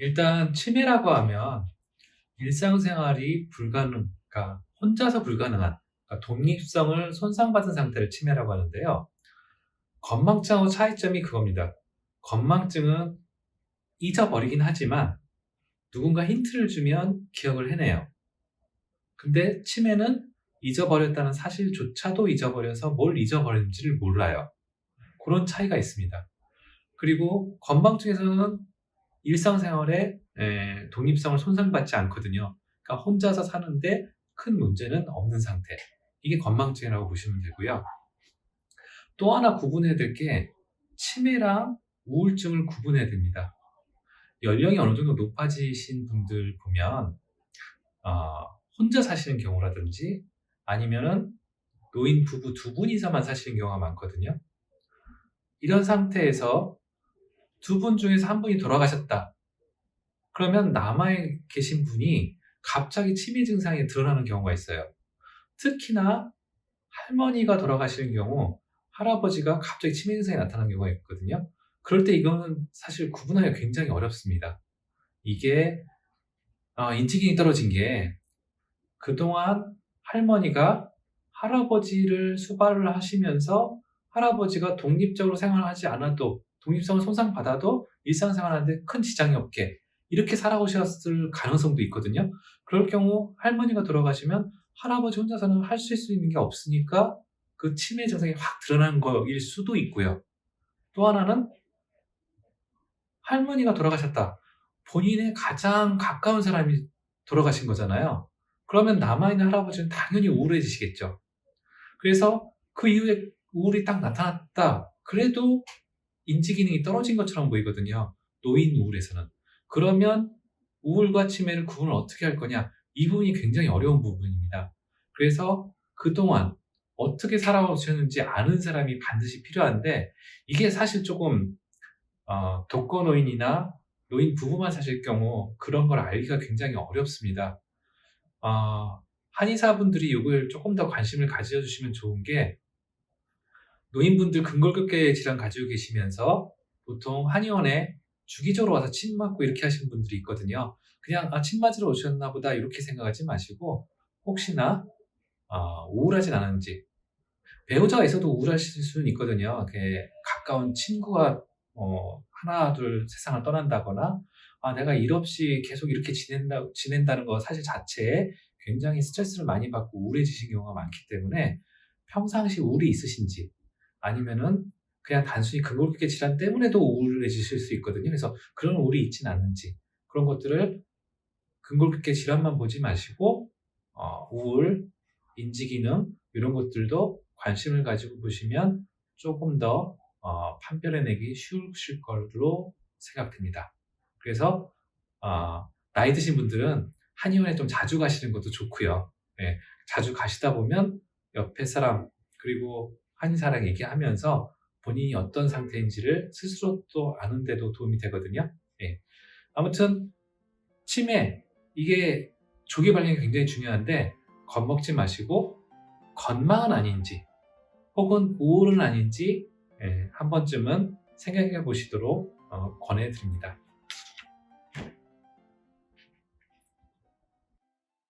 일단 치매라고 하면 일상생활이 불가능, 그러니까 혼자서 불가능한 그러니까 독립성을 손상받은 상태를 치매라고 하는데요. 건망증하고 차이점이 그겁니다. 건망증은 잊어버리긴 하지만 누군가 힌트를 주면 기억을 해내요. 근데 치매는 잊어버렸다는 사실조차도 잊어버려서 뭘 잊어버렸는지를 몰라요. 그런 차이가 있습니다. 그리고 건망증에서는 일상생활에 에, 독립성을 손상받지 않거든요. 그러니까 혼자서 사는데 큰 문제는 없는 상태. 이게 건망증이라고 보시면 되고요. 또 하나 구분해야 될 게 치매랑 우울증을 구분해야 됩니다. 연령이 어느 정도 높아지신 분들 보면 어, 혼자 사시는 경우라든지 아니면은 노인 부부 두 분이서만 사시는 경우가 많거든요. 이런 상태에서 두 분 중에서 한 분이 돌아가셨다. 그러면 남아 계신 분이 갑자기 치매 증상이 드러나는 경우가 있어요. 특히나 할머니가 돌아가시는 경우 할아버지가 갑자기 치매 증상이 나타나는 경우가 있거든요. 그럴 때 이거는 사실 구분하기가 굉장히 어렵습니다. 이게 어, 인지기능이 떨어진 게 그동안 할머니가 할아버지를 수발을 하시면서 할아버지가 독립적으로 생활하지 않아도 독립성을 손상받아도 일상생활하는데 큰 지장이 없게 이렇게 살아오셨을 가능성도 있거든요. 그럴 경우 할머니가 돌아가시면 할아버지 혼자서는 할 수 있는 게 없으니까 그 치매 증상이 확 드러난 거일 수도 있고요. 또 하나는 할머니가 돌아가셨다. 본인의 가장 가까운 사람이 돌아가신 거잖아요. 그러면 남아있는 할아버지는 당연히 우울해지시겠죠. 그래서 그 이후에 우울이 딱 나타났다. 그래도 인지 기능이 떨어진 것처럼 보이거든요. 노인 우울에서는. 그러면 우울과 치매를 구분을 어떻게 할 거냐? 이 부분이 굉장히 어려운 부분입니다. 그래서 그동안 어떻게 살아오셨는지 아는 사람이 반드시 필요한데 이게 사실 조금 어, 독거노인이나 노인 부부만 사실 경우 그런 걸 알기가 굉장히 어렵습니다. 어, 한의사분들이 이걸 조금 더 관심을 가져주시면 좋은 게 노인분들 근골격계 질환 가지고 계시면서 보통 한의원에 주기적으로 와서 침 맞고 이렇게 하시는 분들이 있거든요. 그냥 아, 침 맞으러 오셨나 보다 이렇게 생각하지 마시고 혹시나 어, 우울하진 않은지 배우자가 있어도 우울하실 수는 있거든요. 가까운 친구가 어, 하나 둘 세상을 떠난다거나 아, 내가 일 없이 계속 이렇게 지낸다, 지낸다는 거 사실 자체에 굉장히 스트레스를 많이 받고 우울해지신 경우가 많기 때문에 평상시 우울이 있으신지 아니면은 그냥 단순히 근골격계 질환 때문에도 우울해지실 수 있거든요. 그래서 그런 우울이 있진 않은지 그런 것들을 근골격계 질환만 보지 마시고 어, 우울, 인지기능 이런 것들도 관심을 가지고 보시면 조금 더 어, 판별해내기 쉬우실 걸로 생각됩니다. 그래서 어, 나이 드신 분들은 한의원에 좀 자주 가시는 것도 좋고요. 예, 자주 가시다 보면 옆에 사람 그리고 한의사랑 얘기하면서 본인이 어떤 상태인지를 스스로 또 아는데도 도움이 되거든요. 예. 아무튼 치매 이게 조기 발견이 굉장히 중요한데 겁먹지 마시고 건망은 아닌지 혹은 우울은 아닌지 예, 한 번쯤은 생각해 보시도록 어, 권해드립니다.